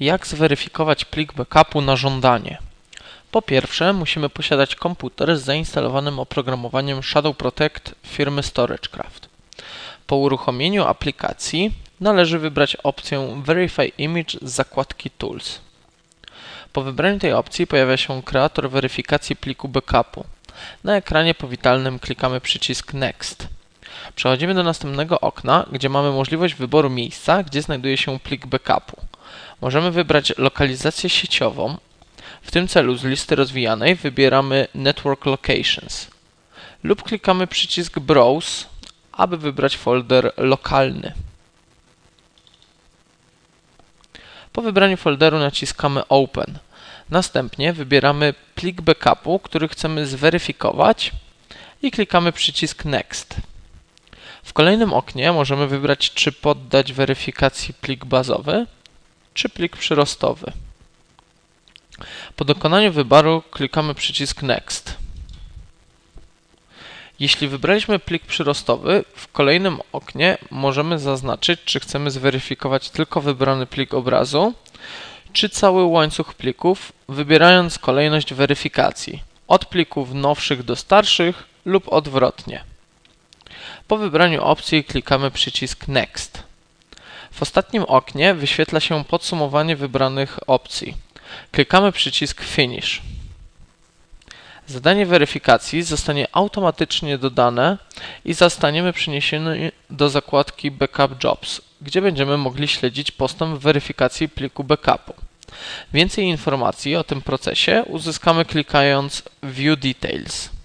Jak zweryfikować plik backupu na żądanie? Po pierwsze, musimy posiadać komputer z zainstalowanym oprogramowaniem Shadow Protect firmy StorageCraft. Po uruchomieniu aplikacji należy wybrać opcję Verify Image z zakładki Tools. Po wybraniu tej opcji pojawia się kreator weryfikacji pliku backupu. Na ekranie powitalnym klikamy przycisk Next. Przechodzimy do następnego okna, gdzie mamy możliwość wyboru miejsca, gdzie znajduje się plik backupu. Możemy wybrać lokalizację sieciową. W tym celu z listy rozwijanej wybieramy Network Locations lub klikamy przycisk Browse, aby wybrać folder lokalny. Po wybraniu folderu naciskamy Open. Następnie wybieramy plik backupu, który chcemy zweryfikować i klikamy przycisk Next. W kolejnym oknie możemy wybrać, czy poddać weryfikacji plik bazowy, czy plik przyrostowy. Po dokonaniu wyboru klikamy przycisk Next. Jeśli wybraliśmy plik przyrostowy, w kolejnym oknie możemy zaznaczyć, czy chcemy zweryfikować tylko wybrany plik obrazu, czy cały łańcuch plików, wybierając kolejność weryfikacji od plików nowszych do starszych lub odwrotnie. Po wybraniu opcji klikamy przycisk Next. W ostatnim oknie wyświetla się podsumowanie wybranych opcji. Klikamy przycisk Finish. Zadanie weryfikacji zostanie automatycznie dodane i zostaniemy przeniesieni do zakładki Backup Jobs, gdzie będziemy mogli śledzić postęp weryfikacji pliku backupu. Więcej informacji o tym procesie uzyskamy klikając View Details.